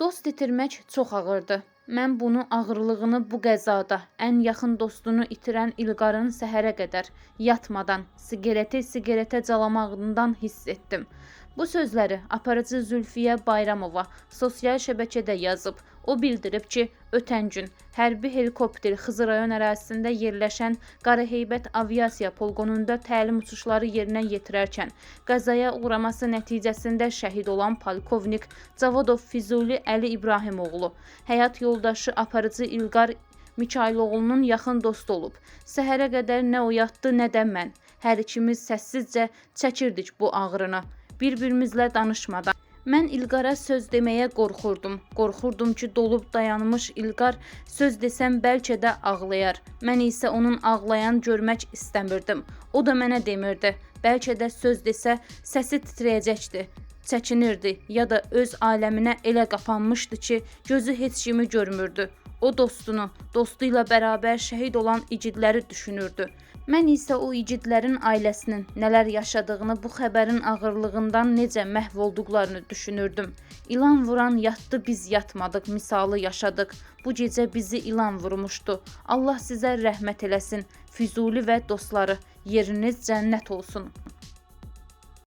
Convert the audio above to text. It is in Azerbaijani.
Dost itirmək çox ağırdır. Mən bunu ağırlığını bu qəzada ən yaxın dostunu itirən İlqarın səhərə qədər yatmadan siqareti siqaretə calamağından hiss etdim. Bu sözləri aparıcı Zülfiyə Bayramova sosial şəbəkədə yazıb. O bildirib ki, ötən gün hərbi helikopter Xızı rayon ərazisində yerləşən Qaraheybət Aviasiya polqonunda təlim uçuşları yerinə yetirərkən qəzaya uğraması nəticəsində şəhid olan polkovnik Cavadov Füzuli Əli İbrahimoğlu həyat yoldaşı aparıcı İlqar Mikayıloğlu'nun yaxın dostu olub. Səhərə qədər nə o yatdı, nə də mən. Hər ikimiz səssizcə çəkirdik bu ağrını, bir-birimizlə danışmadan. Mən İlqara söz deməyə qorxurdum. Qorxurdum ki, dolub dayanmış İlqar söz desəm bəlkə də ağlayar. Mən isə onun ağlayan görmək istəmirdim. O da mənə demirdi. Bəlkə də söz desə səsi titrəyəcəkdi. Çəkinirdi ya da öz aləminə elə qapanmışdı ki, gözü heç kimi görmürdü. O dostunu, dostu ilə bərabər şəhid olan igidləri düşünürdü. Mən isə o igidlərin ailəsinin nələr yaşadığını, bu xəbərin ağırlığından necə məhv olduqlarını düşünürdüm. İlan vuran yatdı, biz yatmadıq misalı yaşadıq. Bu gecə bizi ilan vurmuşdu. Allah sizə rəhmət eləsin. Füzuli və dostları, yeriniz cənnət olsun.